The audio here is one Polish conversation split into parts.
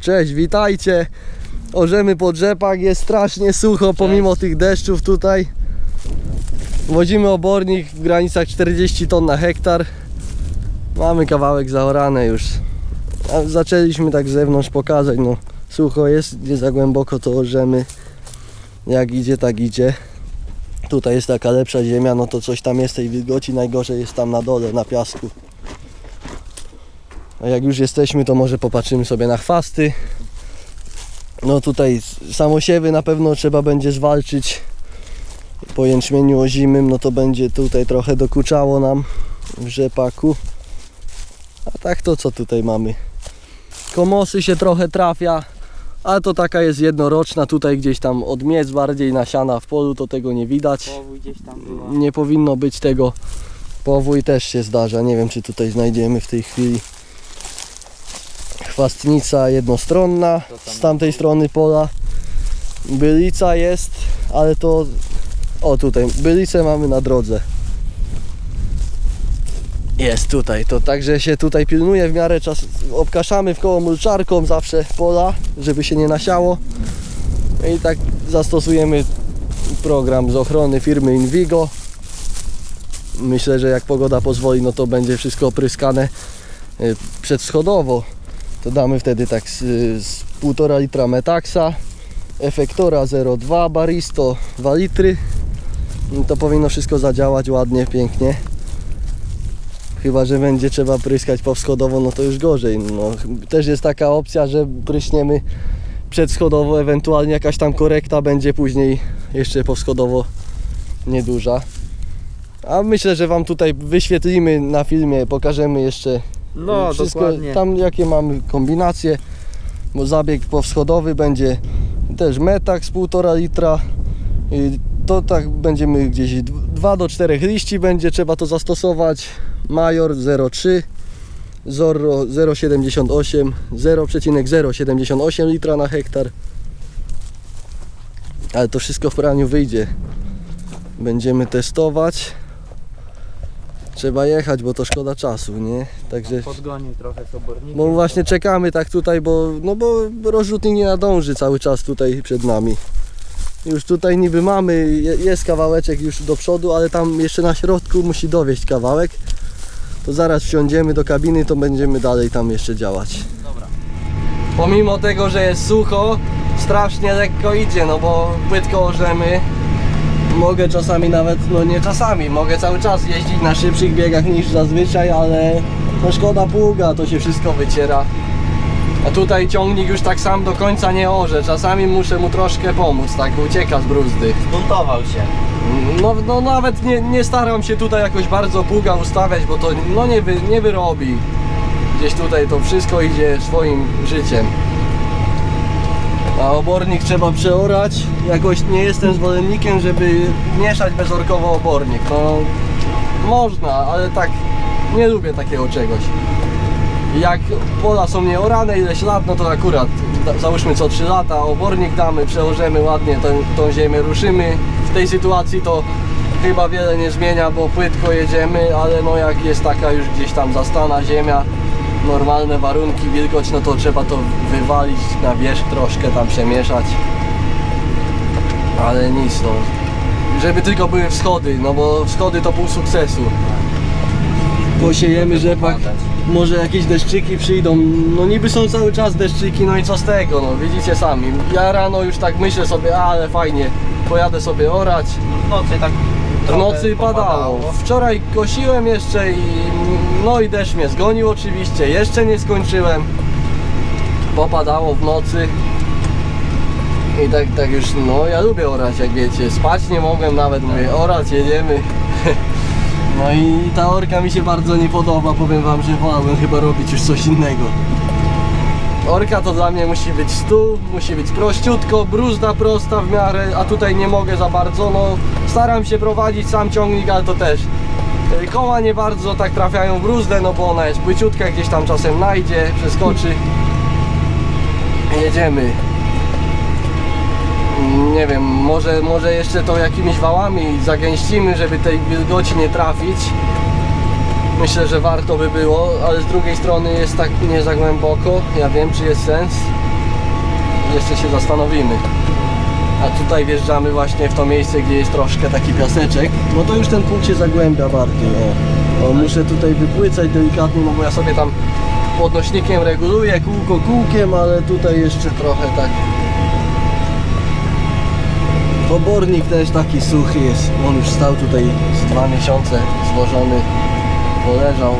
Cześć, witajcie. Orzemy po drzepach, jest strasznie sucho pomimo tych deszczów tutaj. Wozimy obornik w granicach 40 ton na hektar. Mamy kawałek zaorane już. A zaczęliśmy tak z zewnątrz pokazać, no sucho jest, nie za głęboko to orzemy. Jak idzie, tak idzie. Tutaj jest taka lepsza ziemia, no to coś tam jest tej wilgoci, najgorzej jest tam na dole, na piasku. A jak już jesteśmy, to może popatrzymy sobie na chwasty. No tutaj samosiewy na pewno trzeba będzie zwalczyć. Po jęczmieniu ozimym, no to będzie tutaj trochę dokuczało nam w rzepaku. A tak to co tutaj mamy? Komosy się trochę trafia, ale to taka jest jednoroczna. Tutaj gdzieś tam odmiec bardziej nasiana w polu, to tego nie widać. Była. Nie powinno być tego. Powój też się zdarza. Nie wiem, czy tutaj znajdziemy w tej chwili. Chwastnica jednostronna z tamtej strony pola. Bylica jest, ale to. O tutaj, bylicę mamy na drodze. Jest tutaj, to także się tutaj pilnuje w miarę czas. Obkaszamy w koło mulczarką zawsze pola, żeby się nie nasiało. I tak zastosujemy program z ochrony firmy Invigo. Myślę, że jak pogoda pozwoli, no to będzie wszystko opryskane y, przedschodowo. To damy wtedy tak z, z 1,5 litra Metaxa, Efektora 0,2, Baristo 2 litry. No To powinno wszystko zadziałać ładnie, pięknie. Chyba, że będzie trzeba pryskać powschodowo, no to już gorzej. No, też jest taka opcja, że pryśniemy przedschodowo, ewentualnie jakaś tam korekta będzie później jeszcze powschodowo nieduża. A myślę, że Wam tutaj wyświetlimy na filmie, pokażemy jeszcze No, wszystko, dokładnie. tam jakie mamy kombinacje, bo zabieg powschodowy będzie też metak z 1,5 litra. I To tak będziemy gdzieś 2 do 4 liści będzie trzeba to zastosować. Major 0,3 Zorro 0,78 0,078 litra na hektar. Ale to wszystko w praniu wyjdzie. Będziemy testować. Trzeba jechać, bo to szkoda czasu, nie? Także Podgonił trochę z obornikiem. bo właśnie czekamy tak tutaj, bo no bo rozrzutnik nie nadąży cały czas tutaj przed nami. Już tutaj niby mamy, je- jest kawałeczek już do przodu, ale tam jeszcze na środku musi dowieść kawałek. To zaraz wsiądziemy do kabiny, to będziemy dalej tam jeszcze działać. Dobra. Pomimo tego, że jest sucho, strasznie lekko idzie, no bo płytko orzemy. Mogę czasami nawet, no nie czasami, mogę cały czas jeździć na szybszych biegach niż zazwyczaj, ale no szkoda pługa, to się wszystko wyciera. A tutaj ciągnik już tak sam do końca nie orze, czasami muszę mu troszkę pomóc, tak ucieka z bruzdy. Zbuntował się. No, no nawet nie, nie staram się tutaj jakoś bardzo pługa ustawiać, bo to no nie, wy, nie wyrobi. Gdzieś tutaj to wszystko idzie swoim życiem. A obornik trzeba przeorać. Jakoś nie jestem zwolennikiem, żeby mieszać bezorkowo obornik. No można, ale tak nie lubię takiego czegoś. Jak pola są nieorane ileś lat, no to akurat załóżmy co 3 lata, obornik damy, przełożymy ładnie tę, tą ziemię, ruszymy. W tej sytuacji to chyba wiele nie zmienia, bo płytko jedziemy, ale no jak jest taka już gdzieś tam zastana ziemia, normalne warunki, wilgoć, no to trzeba to wywalić na wierzch troszkę, tam przemieszać. Ale nic no. Żeby tylko były wschody, no bo wschody to pół sukcesu. Posiejemy rzepak, może jakieś deszczyki przyjdą, no niby są cały czas deszczyki, no i co z tego, no widzicie sami. Ja rano już tak myślę sobie, ale fajnie, pojadę sobie orać. W nocy tak W nocy padało. Wczoraj kosiłem jeszcze i no i deszcz mnie zgonił oczywiście. Jeszcze nie skończyłem. Popadało w nocy. I tak, tak już, no ja lubię orać, jak wiecie. Spać nie mogłem nawet, mówię, orać, jedziemy. No i ta orka mi się bardzo nie podoba, powiem wam, że wolałbym chyba robić już coś innego. Orka to dla mnie musi być stół, musi być prościutko, bruzda prosta w miarę, a tutaj nie mogę za bardzo, no staram się prowadzić sam ciągnik, ale to też. Koła nie bardzo tak trafiają w bruzdę, no bo ona jest płyciutka, gdzieś tam czasem najdzie, przeskoczy. Jedziemy. Nie wiem, może, może jeszcze to jakimiś wałami zagęścimy, żeby tej wilgoci nie trafić. Myślę, że warto by było, ale z drugiej strony jest tak nie za głęboko. Ja wiem, czy jest sens. jeszcze się zastanowimy. A tutaj wjeżdżamy właśnie w to miejsce, gdzie jest troszkę taki piaseczek. No to już ten punkt się zagłębia bardziej. O, o muszę tutaj wypłycać delikatnie, no bo ja sobie tam podnośnikiem reguluję, kółko kółkiem, ale tutaj jeszcze trochę tak. Obornik też taki suchy jest. On już stał tutaj z dwa miesiące złożony, poleżał.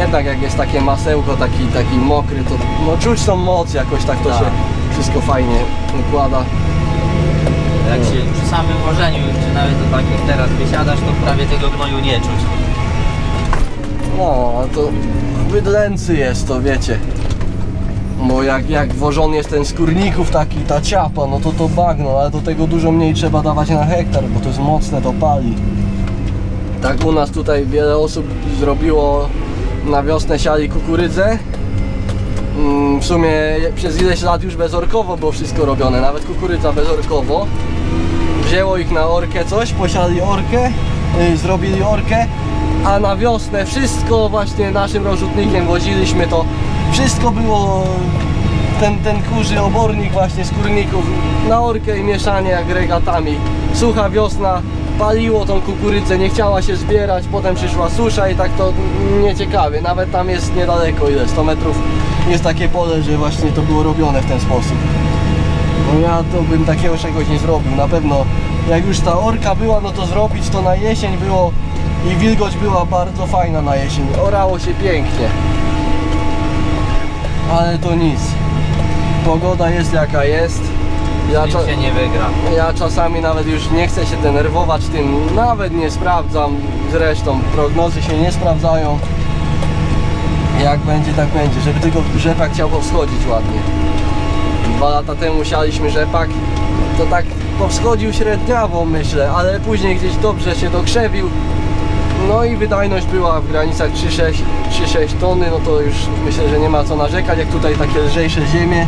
Jednak jak jest takie masełko, taki, taki mokry, to no czuć tą moc jakoś tak to Tak. się wszystko fajnie układa. Się przy samym wożeniu, czy nawet do takich teraz wysiadasz, to prawie tego gnoju nie czuć. No, to bydlęcy jest to, wiecie. Bo jak, jak wożony jest ten skórników taki, ta ciapa, no to to bagno, ale do tego dużo mniej trzeba dawać na hektar, bo to jest mocne, to pali. Tak u nas tutaj wiele osób zrobiło na wiosnę siali kukurydzę. Mm, W sumie przez ileś lat już bezorkowo było wszystko robione, nawet kukurydza bezorkowo. Wzięło ich na orkę coś, posiali orkę, y, zrobili orkę, a na wiosnę wszystko właśnie naszym rozrzutnikiem woziliśmy to. Wszystko było ten, ten kurzy obornik właśnie z kurników na orkę i mieszanie agregatami. Sucha wiosna, paliło tą kukurydzę, nie chciała się zbierać, potem przyszła susza i tak to nieciekawie. Nawet tam jest niedaleko, ile 100 metrów jest takie pole, że właśnie to było robione w ten sposób. No ja to bym takiego czegoś nie zrobił. Na pewno jak już ta orka była, no to zrobić to na jesień było i wilgoć była bardzo fajna na jesień. Orało się pięknie. Ale to nic. Pogoda jest jaka jest. Ja, cza- ja czasami nawet już nie chcę się denerwować tym, nawet nie sprawdzam. Zresztą prognozy się nie sprawdzają. Jak będzie, tak będzie, żeby tylko rzepak chciał powschodzić ładnie. Dwa lata temu sialiśmy rzepak, to tak powschodził średniawo myślę, ale później gdzieś dobrze się dokrzewił. No i wydajność była w granicach 3-6 3-6 tony, no to już myślę, że nie ma co narzekać, jak tutaj takie lżejsze ziemie.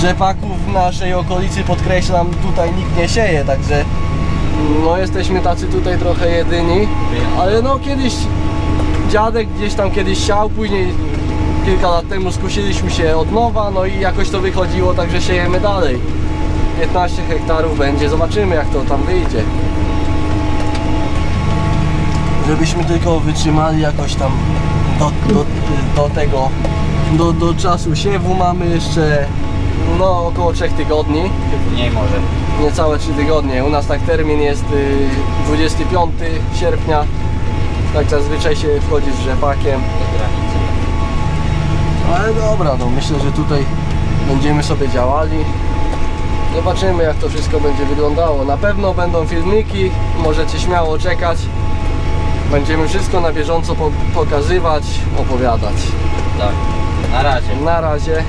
Rzepaków w naszej okolicy podkreślam, tutaj nikt nie sieje, także no jesteśmy tacy tutaj trochę jedyni, ale no kiedyś dziadek gdzieś tam kiedyś siał, później kilka lat temu skusiliśmy się od nowa, no i jakoś to wychodziło, także siejemy dalej. 15 hektarów będzie, zobaczymy jak to tam wyjdzie. Żebyśmy tylko wytrzymali jakoś tam do, do, do tego, do, do czasu siewu mamy jeszcze no około 3 tygodni, Mniej może. niecałe 3 tygodnie. U nas tak termin jest y, 25 sierpnia, tak zazwyczaj się wchodzi z rzepakiem. Do granicy. Ale dobra, no myślę, że tutaj będziemy sobie działali. Zobaczymy jak to wszystko będzie wyglądało. Na pewno będą filmiki, możecie śmiało czekać. Będziemy wszystko na bieżąco po pokazywać, opowiadać. Tak. Na razie. Na razie.